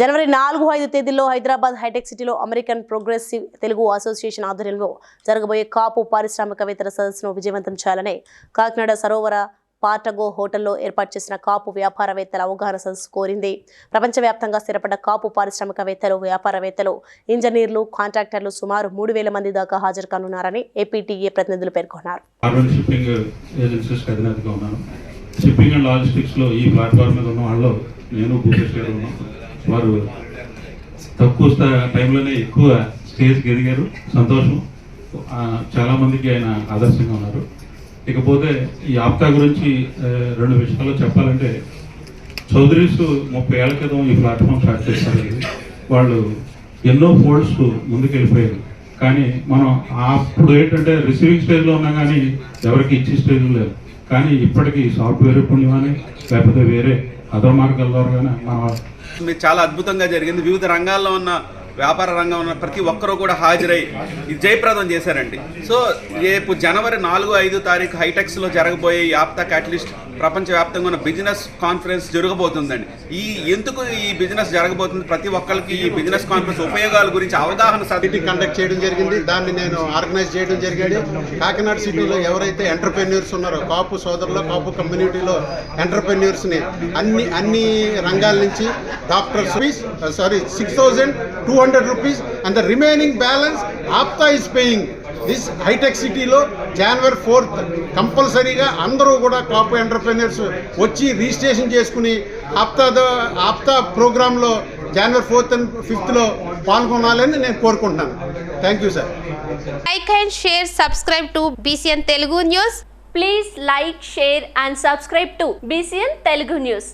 జనవరి నాలుగు ఐదు తేదీల్లో హైదరాబాద్ హైటెక్ సిటీలో అమెరికన్ ప్రోగ్రెసివ్ తెలుగు అసోసియేషన్ ఆధ్వర్యంలో జరగబోయే కాపు పారిశ్రామికవేత్తల సదస్సును విజయవంతం చేయాలని కాకినాడ సరోవర పాటగో హోటల్లో ఏర్పాటు చేసిన కాపు వ్యాపారవేత్తల అవగాహన సదస్సు కోరింది. ప్రపంచవ్యాప్తంగా స్థిరపడ్డ కాపు పారిశ్రామికవేత్తలు వ్యాపారవేత్తలు ఇంజనీర్లు కాంట్రాక్టర్లు సుమారు మూడు వేల మంది దాకా హాజరు కానున్నారని ఏపీటీఏ ప్రతినిధులు పేర్కొన్నారు. షిప్పింగ్ అండ్ లాజిస్టిక్స్లో ఈ ప్లాట్ఫామ్ మీద ఉన్న వాళ్ళు నేను భూపేష్ గారు వారు తక్కువ టైంలోనే ఎక్కువ స్టేజ్కి ఎదిగారు సంతోషం. చాలామందికి ఆయన ఆదర్శంగా ఉన్నారు. ఇకపోతే ఈ ఆప్తా గురించి రెండు విషయాలు చెప్పాలంటే చౌదరీస్ ముప్పై ఏళ్ళ క్రితం ఈ ప్లాట్ఫామ్ స్టార్ట్ చేశారు. వాళ్ళు ఎన్నో ఫోల్డ్స్ ముందుకెళ్ళిపోయారు. కానీ మనం అప్పుడు ఏంటంటే రిసీవింగ్ స్టేజ్లో ఉన్నా కానీ ఎవరికి ఇచ్చే స్టేజ్ లేదు కానీ ఇప్పటికీ సాఫ్ట్వేర్ పుణ్యమని లేకపోతే వేరే అదర్ మార్గాల ద్వారా కానీ మన మీరు చాలా అద్భుతంగా జరిగింది. వివిధ రంగాల్లో ఉన్న వ్యాపార రంగం ఉన్న ప్రతి ఒక్కరూ కూడా హాజరై ఇది జయప్రదం చేశారండి. సో రేపు జనవరి నాలుగు ఐదు తారీఖు హైటెక్స్లో జరగబోయే ఈ క్యాటలిస్ట్ ప్రపంచవ్యాప్తంగా ఉన్న బిజినెస్ కాన్ఫరెన్స్ జరగబోతుందండి. ఈ ఎందుకు ఈ బిజినెస్ జరగబోతుంది? ప్రతి ఒక్కరికి ఈ బిజినెస్ కాన్ఫరెన్స్ ఉపయోగాల గురించి అవగాహన సాధి కండక్ట్ చేయడం జరిగింది. దాన్ని నేను ఆర్గనైజ్ చేయడం జరిగింది. కాకినాడ సిటీలో ఎవరైతే ఎంటర్ప్రెన్యూర్స్ ఉన్నారో కాపు సోదరులు కాపు కమ్యూనిటీలో ఎంటర్ప్రెన్యూర్స్ని అన్ని అన్ని రంగాల నుంచి doctors sorry six thousand two hundred rupees and the remaining balance APTA is paying this hitech సిటీలో జనవరి ఫోర్త్ కంపల్సరీగా అందరూ కూడా కాపు ఎంటర్ప్రెన్యూర్స్ వచ్చి రిజిస్ట్రేషన్ చేసుకుని ఆప్తా ఆప్తా ప్రోగ్రాంలో జనవరి ఫోర్త్ అండ్ ఫిఫ్త్లో పాల్గొనాలని నేను కోరుకుంటున్నాను thank you sir like and share subscribe to BCN Telugu news please like share and subscribe to BCN Telugu news